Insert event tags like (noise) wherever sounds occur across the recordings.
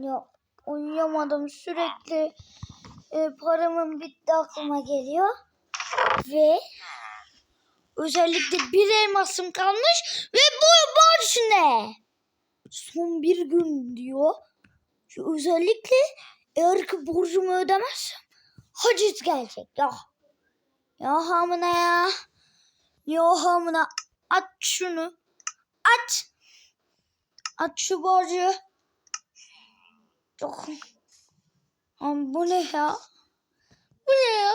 Ya uyuyamadım sürekli e, paramın bitti aklıma geliyor. Ve özellikle bir elmasım kalmış ve bu borç ne? Son bir gün diyor. Şu özellikle eğer ki borcumu ödemezsem haciz gelecek. Ya. Ya hamına ya. Ya hamına. At şunu. At. At şu borcu. Yok. Ama bu ne ya? Bu ne ya?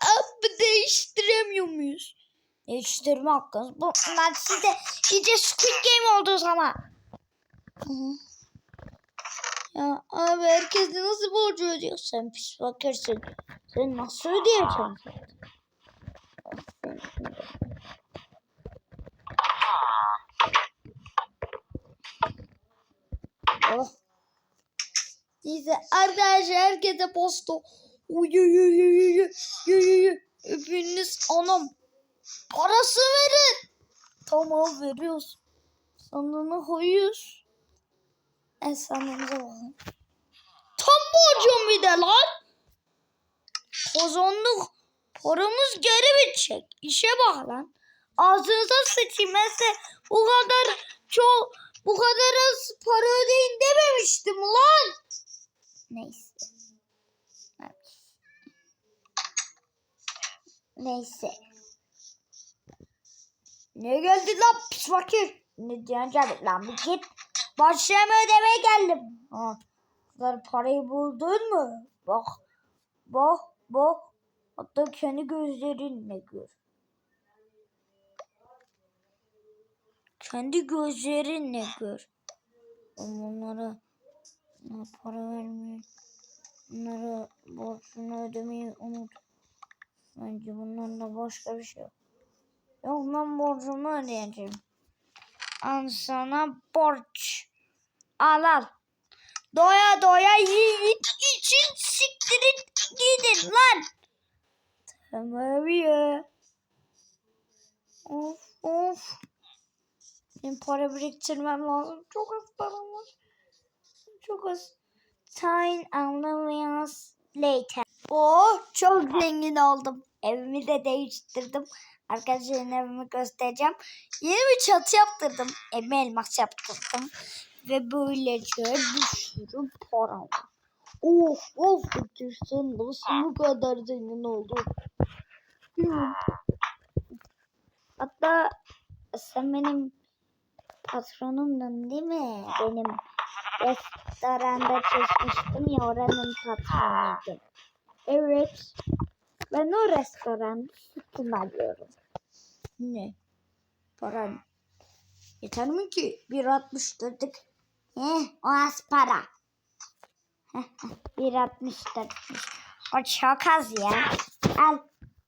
Abi değiştiremiyor muyuz? Değiştirme hakkınız. Bu, ben sizde iyice Squid Game oldunuz ama. Ya abi herkes de nasıl borcu ödüyor? Sen pis fakirsin. Sen nasıl ödeyeceksin? Oh. Neyse arkadaşlar herkese posta. Hepiniz anam. Parası verin. Tamam veriyoruz. Sandığını koyuyoruz. En sandığımıza bakalım. Tam borcum bir de lan. Kazandık. Paramız geri bitecek. İşe bak lan. Ağzınıza sıçayım. Size bu kadar çok bu kadar az para ödeyin dememiştim lan. Neyse. Neyse. Ne geldi lan pis fakir? Ne diyorsun lan bir git. Başlayama ödemeye geldim. Ha. kadar parayı buldun mu? Bak. Bak. Bak. Hatta kendi gözlerinle gör. Kendi gözlerinle gör. Onlara onlara para vermeyi, onlara borcunu ödemeyi unut. Bence bunlarla başka bir şey yok. Yok ben borcumu ödeyeceğim. Al sana borç. Al al. Doya doya yiyin için siktirin gidin lan. Tamam ya. Of of. Benim para biriktirmem lazım. Çok az param var. Çok az. Time hours later. Oh çok zengin oldum. Evimi de değiştirdim. Arkadaşlarım evimi göstereceğim. Yeni bir çatı yaptırdım. Evime elmas yaptırdım. Ve böylece bir sürü para var. Of of sen nasıl bu kadar zengin? Bilmiyorum. Hatta sen benim patronumdun değil mi? Benim restoranda çalışmıştım ya oranın patronuydum. Evet. Ben o restoranda sütun alıyorum. Ne? Para Yeter mi ki? 1.60 dedik. Eh, o az para. 1.60 dedik. O çok az ya. Al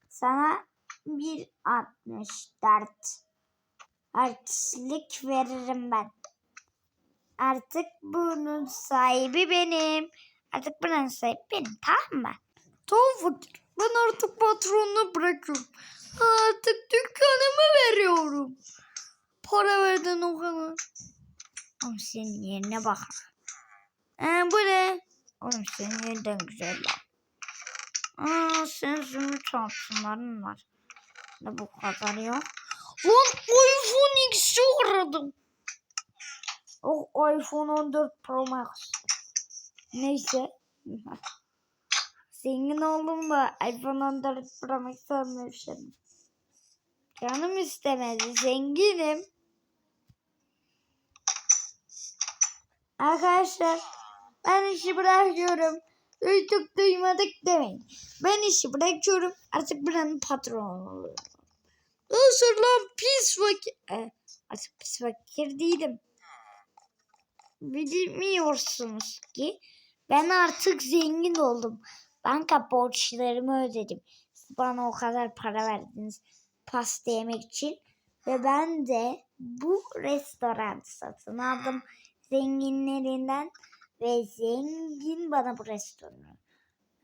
sana 1.64. Artistlik veririm ben. Artık bunun sahibi benim. Artık bunun sahibi benim tamam mı? Tamam fakir. Ben artık patronunu bırakıyorum. Artık dükkanımı veriyorum. Para verdin o kadar. Oğlum senin yerine bak. Ee, bu ne? Oğlum senin yerinden güzel lan. Aa, senin zümrüt altınların var. Ne bu kadar yok. Lan iPhone X'i aradım. Oh iPhone 14 Pro Max. Neyse. Zengin oldum da iPhone 14 Pro Max almışım. Canım istemedi. Zenginim. Arkadaşlar ben işi bırakıyorum. Duyduk duymadık demeyin. Ben işi bırakıyorum. Artık buranın patronu oluyorum. Nasıl lan pis fakir. E, artık pis fakir değilim. Bilmiyorsunuz ki ben artık zengin oldum. Banka borçlarımı ödedim. Bana o kadar para verdiniz pasta yemek için. Ve ben de bu restoran satın aldım zenginlerinden ve zengin bana bu restoranı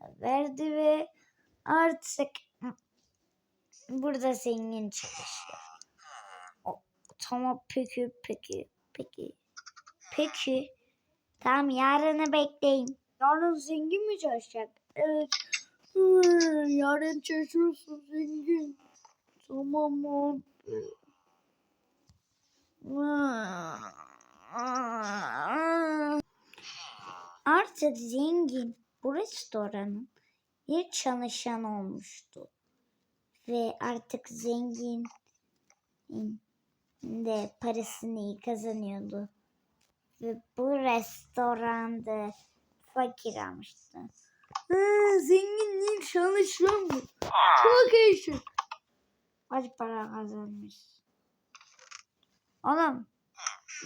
verdi ve artık burada zengin çalışıyor. O, tamam peki peki peki peki Tamam yarını bekleyin. Yarın zengin mi çalışacak? Evet. Yarın çalışıyorsun zengin. Tamam abi. Artık zengin bu restoranın bir çalışan olmuştu. Ve artık zengin de parasını iyi kazanıyordu. Ve bu restoranda fakir almıştı. Ha, zengin değil çalışan mı? Çok iyi. Kaç para kazanmış? Oğlum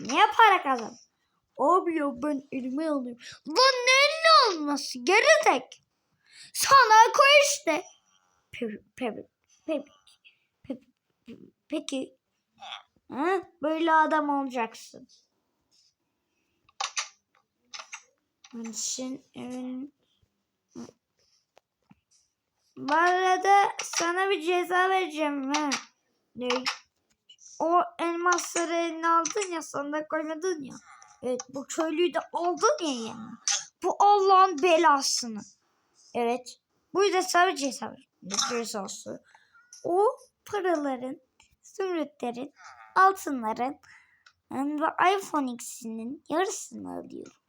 niye para kazan? Abi ya ben elime alayım. Lan ne eline alması? Geri tek. Sana koy işte. Pe- pe- pe- pe- Peki. Ha? Böyle adam olacaksın. Senin evin... Bu arada sana bir ceza vereceğim ha. Ne? O elmasları eline aldın ya sandığa koymadın ya. Evet bu köylüyü de aldın ya yanına. Bu Allah'ın belasını. Evet. Bu yüzden sana ceza ver. Ne cezası? O paraların, zümrütlerin, altınların ve iPhone X'inin yarısını alıyorum.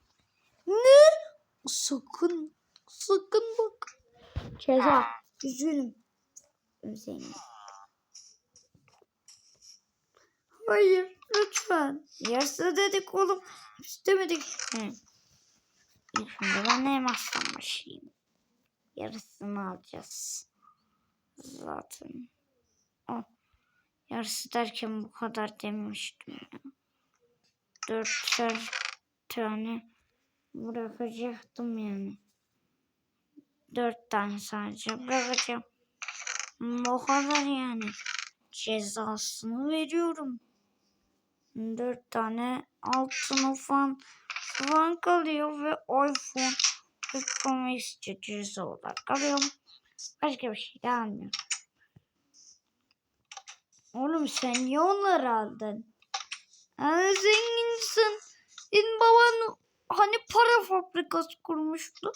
Ne? Sakın, sakın bak. Ceza. Üzgünüm. Üzgünüm. Hayır, lütfen. Yarısı dedik oğlum. İstemedik. Hı. Önce ben elmastan başlayayım. Yarısını alacağız. Zaten. O. Yarısı derken bu kadar demiştim ya. Dörtler tane bırakacaktım yani. Dört tane sadece bırakacağım. O kadar yani. Cezasını veriyorum. Dört tane altın falan, falan kalıyor ve iPhone 40 Pro Max ceza olarak alıyorum. Başka bir şey de almıyorum. Oğlum sen niye onları aldın? Yani zenginsin. Senin baban hani para fabrikası kurmuştu.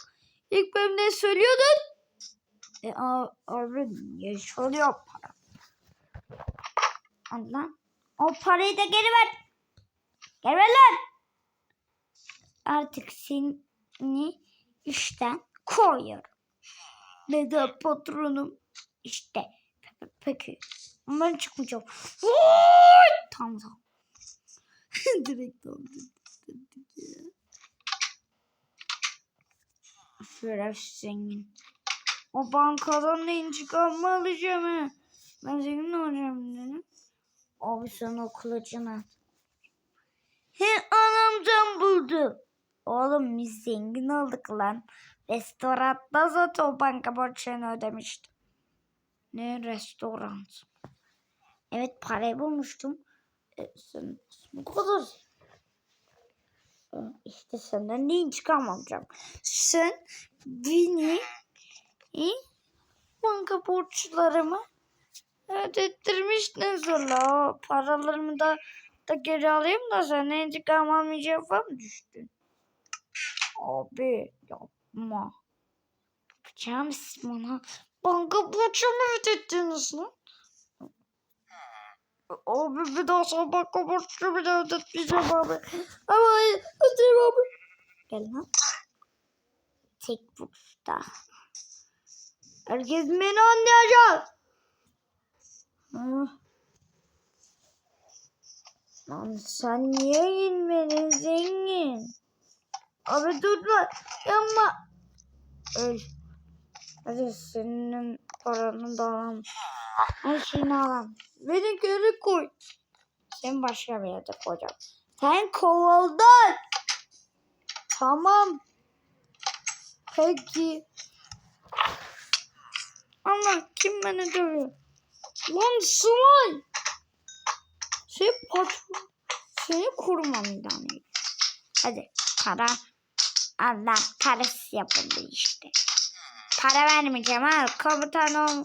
İlk bölümde söylüyordun. E abi söylüyor para? Allah. O parayı da geri ver. Geri ver lan. Artık seni işten koyuyorum. Neden patronum? İşte. Pe- Peki. Ben çıkmayacağım. Oy! Tamam tamam. (laughs) Direkt oldu. Şerefsiz zengin. O bankadan da intikamımı alacağım ha. Ben zengin olacağım dedim. Abi sen o kılıcını. He anamcan buldum. Oğlum biz zengin olduk lan. Restoranda zaten o banka borçlarını ödemiştim. Ne restoran? Evet parayı bulmuştum. E, sen bu kadar. İşte senden de intikam alacağım. Sen beni banka borçlarımı ödettirmiştin zorla. Paralarımı da, da geri alayım da sen intikam almayacağım falan mı düştün? Abi yapma. Yapacağım bana. Banka borcumu ödettiniz lan. Abi bir daha sana banka borçlu bir daha ödetmeyeceğim abi. (laughs) Ama ödeyim abi. Gel lan. Tek burada. Herkes beni anlayacak. Hı. Lan sen niye inmedin zengin? Abi dur lan. Yapma. Öl. Hadi senin paranı da alalım. Her şeyini alalım. Beni geri koy. Sen başka bir yerde koyacağım. Sen kovuldun. Tamam. Peki. Ama kim beni dövüyor? Lan Slime. Şey patron. Seni korumam yani. Hadi para. Allah parası yapıldı işte. Para vermeyeceğim ha. Komutan ol.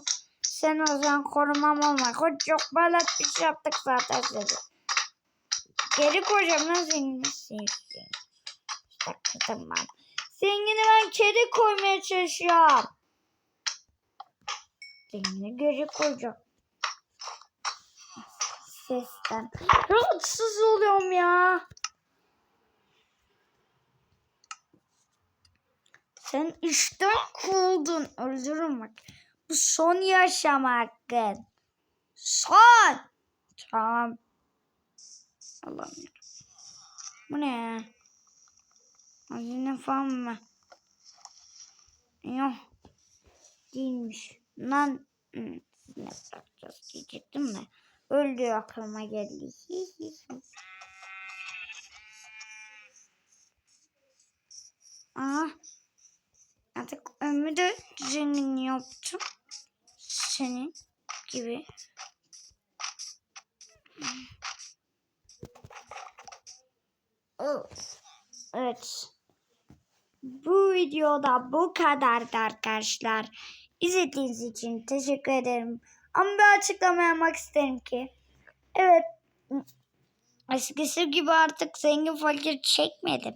Sen o zaman korumam olma. Koç çok balat bir şey yaptık zaten size. Geri seni. taktım ben. Zengini ben kedi koymaya çalışıyorum. Zengini geri koyacağım. Sesten. Rahatsız oluyorum ya. Sen işten kovuldun. Öldürürüm bak. Bu son yaşam hakkın. Son. Tamam. Allah'ım. Bu ne ya? Hazine falan mı? Yok. Değilmiş. Lan ne bırakacağız diyecektim de. Öldü aklıma geldi. Aa, artık ömrü de zengin yaptım. Senin gibi. Evet. Bu videoda bu kadardı arkadaşlar. İzlediğiniz için teşekkür ederim. Ama bir açıklama yapmak isterim ki. Evet. Eskisi gibi artık zengin fakir çekmedim.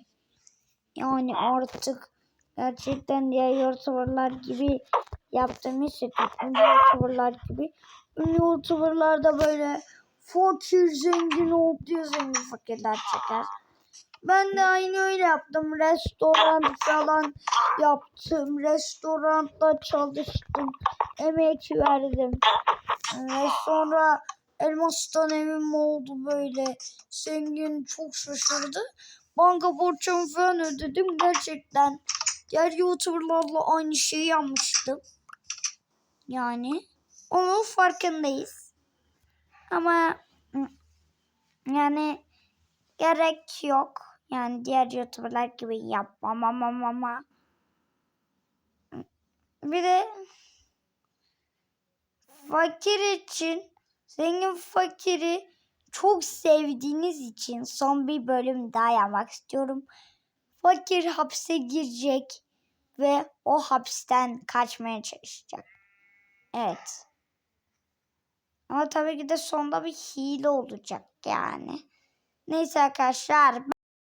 Yani artık gerçekten diğer youtuberlar gibi yaptığım iş yok. Ünlü youtuberlar gibi. Youtuberlar da böyle fakir zengin ol diye zengin fakirler çeker. Ben de aynı öyle yaptım. Restoran falan yaptım. Restoranda çalıştım. Emek verdim. Ve sonra elmastan evim oldu böyle. Zengin çok şaşırdı. Banka borcumu falan ödedim. Gerçekten diğer youtuberlarla aynı şeyi yapmıştım. Yani onun farkındayız. Ama yani gerek yok. Yani diğer youtuberlar gibi yapmam ama ama. Bir de fakir için zengin fakiri çok sevdiğiniz için son bir bölüm daha yapmak istiyorum. Fakir hapse girecek ve o hapisten kaçmaya çalışacak. Evet. Ama tabii ki de sonda bir hile olacak yani. Neyse arkadaşlar